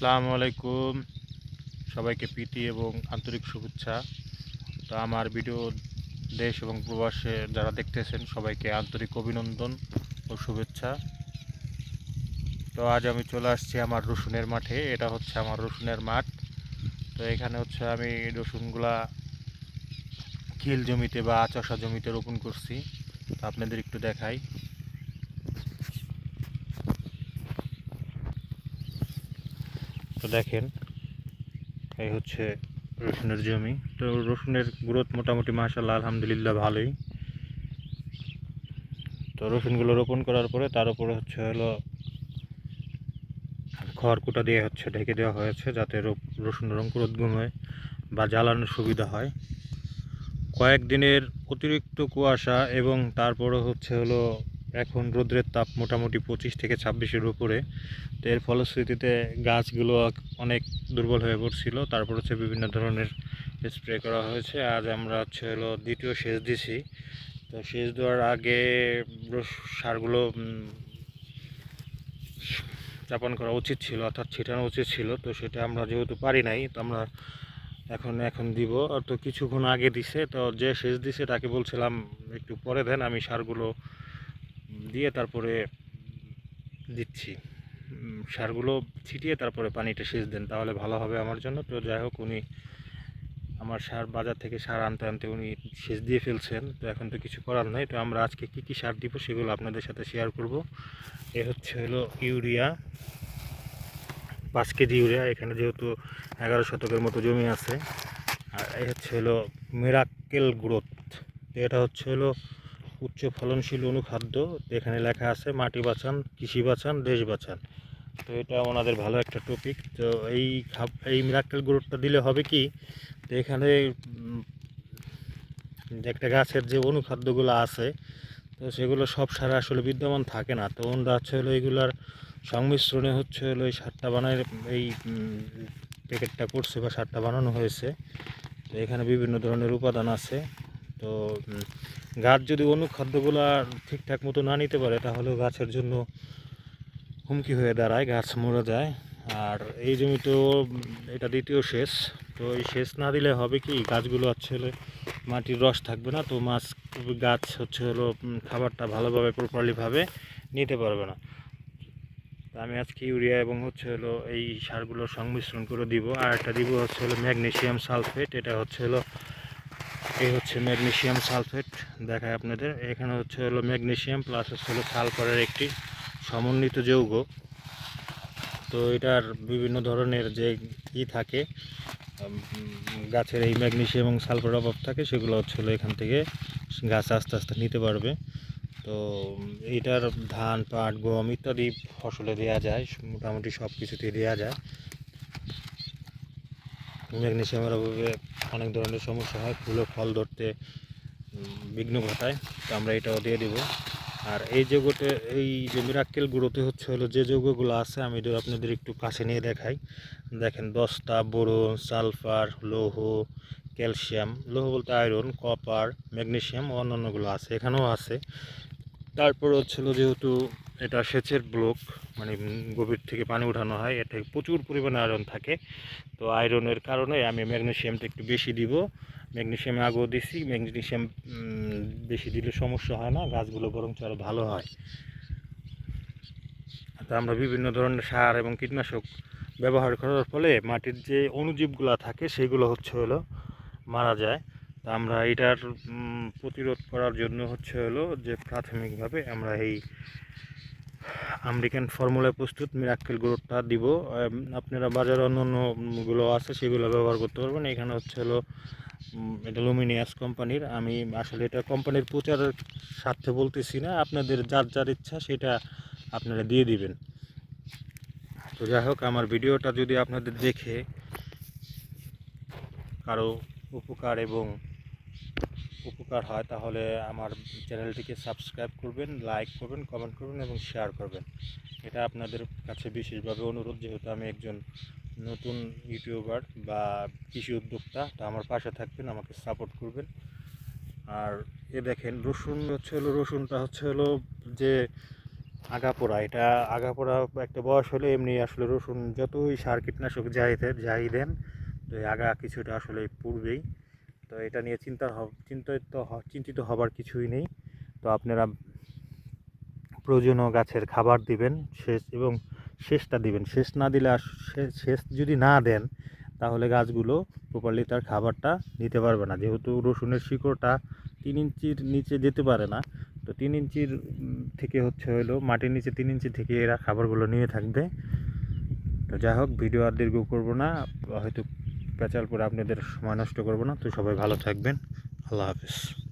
আসসালামু আলাইকুম। সবাইকে প্রীতি এবং আন্তরিক শুভেচ্ছা। তো আমার ভিডিও দেশ এবং প্রবাসে যারা দেখতেছেন, সবাইকে আন্তরিক অভিনন্দন ও শুভেচ্ছা। তো আজ আমি চলে আসছি আমার রসুনের মাঠে। এটা হচ্ছে আমার রসুনের মাঠ। তো এখানে হচ্ছে আমি রসুনগুলা খিল জমিতে বা চষা জমিতে রোপণ করছি। তো আপনাদের একটু দেখাই। তো দেখেন, এই হচ্ছে রসুনের জমি। তো রসুনের গ্রোথ মোটামুটি মাসাল্লাহ আলহামদুলিল্লাহ ভালোই। তো রসুনগুলো রোপণ করার পরে তার উপরে হচ্ছে হলো খড় কুটা দিয়ে হচ্ছে ঢেকে দেওয়া হয়েছে, যাতে রো- রসুনের অঙ্কুরোদ্গম হয় বা জ্বালানোর সুবিধা হয়। কয়েকদিনের অতিরিক্ত কুয়াশা এবং তারপরে হচ্ছে হলো এখন রোদ্রের তাপ মোটামুটি পঁচিশ থেকে ছাব্বিশের উপরে। তো এর ফলশ্রুতিতে গাছগুলো অনেক দুর্বল হয়ে পড়ছিল। তারপর হচ্ছে বিভিন্ন ধরনের স্প্রে করা হয়েছে। আজ আমরা হচ্ছে হলো দ্বিতীয় সেচ দিছি। তো সেচ দেওয়ার আগে সারগুলো যাপন করা উচিত ছিল, অর্থাৎ ছিটানো উচিত ছিল। তো সেটা আমরা যেহেতু পারি নাই, তো আমরা এখন এখন দিব। তো কিছুক্ষণ আগে দিছে। তো যে সেচ দিছে তাকে বলছিলাম, একটু পরে দেন, আমি সারগুলো দিয়ে তারপরে দিচ্ছি। সারগুলো ছিটিয়ে তারপরে পানিটা সেচ দেন, তাহলে ভালো হবে আমার জন্য। তো যাই হোক, উনি আমার সার বাজার থেকে সার আনতে আনতে উনি সেচ দিয়ে ফেলছেন। তো এখন তো কিছু করার নাই। তো আমরা আজকে কি কি সার দিব সেগুলো আপনাদের সাথে শেয়ার করব। এ হচ্ছে হলো ইউরিয়া, পাঁচ কেজি ইউরিয়া। এখানে যেহেতু এগারো শতকের মতো জমি আছে। আর এই হচ্ছে হলো মিরাক্কেল গ্রোথ। এটা হচ্ছে হলো উচ্চ ফলনশীল অনুখাদ্য এখানে লেখা আছে মাটি বাঁচান, কৃষি বাঁচান, দেশ বাঁচান। তো এটা ওনাদের ভালো একটা টপিক তো এই এই মিরাক্কেল গ্রোথটা দিলে হবে কি? তো এখানে একটা গাছের যে অনুখাদ্যগুলো আছে, তো সেগুলো সব সারে আসলে বিদ্যমান থাকে না। তো ওনারা হচ্ছে হলো এইগুলার সংমিশ্রণে হচ্ছে হলো এই সারটা বানায়, এই প্যাকেটটা করছে বা সারটা বানানো হয়েছে। তো এখানে বিভিন্ন ধরনের উপাদান আছে। তো গাছ যদি অনুখাদ্যগুলা ঠিকঠাক মতো না নিতে পারে তাহলে গাছের জন্য হুমকি হয়ে দাঁড়ায় গাছ মরে যায়। আর এই জমিতেও উম, এটা দ্বিতীয় শেষ তো এই শেষ না দিলে হবে কি? গাছগুলো হলো মাটির রস থাকবে না তো মাছ গাছ হচ্ছে হলো খাবারটা ভালোভাবে প্রপারলিভাবে নিতে পারবে না। তো আমি আজকে ইউরিয়া এবং হচ্ছে হলো এই সারগুলো সংমিশ্রণ করে দিব। আর একটা দিব হচ্ছে হলো ম্যাগনেসিয়াম সালফেট এটা হচ্ছে হলো এই হচ্ছে ম্যাগনেশিয়াম সালফেট দেখায় আপনাদের। এখানে হচ্ছে হলো ম্যাগনেশিয়াম প্লাস হচ্ছে হলো সালফারের একটি সমন্বিত যৌগ। তো এটার বিভিন্ন ধরনের যে ই থাকে গাছের এই ম্যাগনেশিয়াম এবং সালফার অভাব থাকে সেগুলো হচ্ছে হলো এখান থেকে গাছ আস্তে আস্তে নিতে পারবে। তো উম, এইটার ধান পাট গম ইত্যাদি ফসলে দেওয়া যায় মোটামুটি সব কিছুতেই দেওয়া যায়। ম্যাগনেসিয়ামের অভাবে অনেক ধরনের সমস্যা হয়, ফুলে ফল ধরতে বিঘ্ন ঘটায়, তো আমরা এটাও দিয়ে দেব। আর এই যৌগতে এই যে মিরাক্কেল গুঁড়োতে হচ্ছে হলো যে যৌগগুলো আছে, আমি এটা আপনাদের একটু কাছে নিয়ে দেখাই। দেখেন দস্তা বোরন, সালফার, লৌহ, ক্যালসিয়াম, লৌহ বলতে আয়রন, কপার, ম্যাগনেশিয়াম, অন্যান্যগুলো আছে, এখানেও আছে। তারপর হচ্ছিল যেহেতু এটা সেচের ব্লক মানে গভীর থেকে পানি উঠানো হয় এতে প্রচুর পরিমাণে আয়রন থাকে। তো আয়রনের কারণে আমি ম্যাগনেশিয়ামটা একটু বেশি দিব। ম্যাগনেশিয়াম আগেও দিছি, ম্যাগনেশিয়াম বেশি দিলে সমস্যা হয় না, গাছগুলো বরং আরও ভালো হয়। তো আমরা বিভিন্ন ধরনের সার এবং কীটনাশক ব্যবহার করার ফলে মাটির যে অণুজীবগুলো থাকে, সেগুলো হচ্ছে হলো মারা যায়। তা আমরা এটার প্রতিরোধ করার জন্য হচ্ছে হলো যে প্রাথমিকভাবে আমরা এই আমেরিকান ফর্মুলা প্রস্তুত মিরাক্কেল গ্রোথটা দিব। আপনারা বাজারে অন্য অন্যগুলো আছে সেগুলো ব্যবহার করতে পারবেন। এখানে হচ্ছে হলো এটা লুমিনিয়াস কোম্পানির আমি আসলে এটা কোম্পানির প্রচারের স্বার্থে বলতেছি না, আপনাদের যার যার ইচ্ছা সেটা আপনারা দিয়ে দিবেন। তো যাই হোক, আমার ভিডিওটা যদি আপনাদের দেখে কারও উপকার এবং উপকার হয়, তাহলে আমার চ্যানেলটিকে সাবস্ক্রাইব করবেন, লাইক করবেন, কমেন্ট করবেন এবং শেয়ার করবেন। এটা আপনাদের কাছে বিশেষভাবে অনুরোধ, যেহেতু আমি একজন নতুন ইউটিউবার বা কৃষি উদ্যোক্তা, তা আমার পাশে থাকবেন, আমাকে সাপোর্ট করবেন। আর এ দেখেন, রসুন হচ্ছে হলো, রসুনটা হচ্ছে হলো যে আগাপোড়া, এটা আগাপোড়া একটা বয়স হলে এমনি আসলে রসুন যতই সার কীটনাশক যাই যাই দেন তো আগা কিছুটা আসলে পূর্বেই। তো এটা নিয়ে চিন্তা চিন্তিত চিন্তিত হবার কিছুই নেই। তো আপনারা প্রয়োজনীয় গাছের খাবার দিবেন, শেষ এবং শেষটা দিবেন। শেষ না দিলে শেষ যদি না দেন, তাহলে গাছগুলো প্রপারলি তার খাবারটা নিতে পারবে না। যেহেতু রসুনের শিকড়টা তিন ইঞ্চির নিচে যেতে পারে না, তো তিন ইঞ্চির থেকে হচ্ছে হলো মাটির নিচে তিন ইঞ্চি থেকে এরা খাবারগুলো নিয়ে থাকবে। তো যাই হোক, ভিডিও আর দীর্ঘ করব না। হয়তো পেঁচাল পরে আপনাদের সময় নষ্ট করব না। তো সবাই ভালো থাকবেন। আল্লাহ হাফিজ।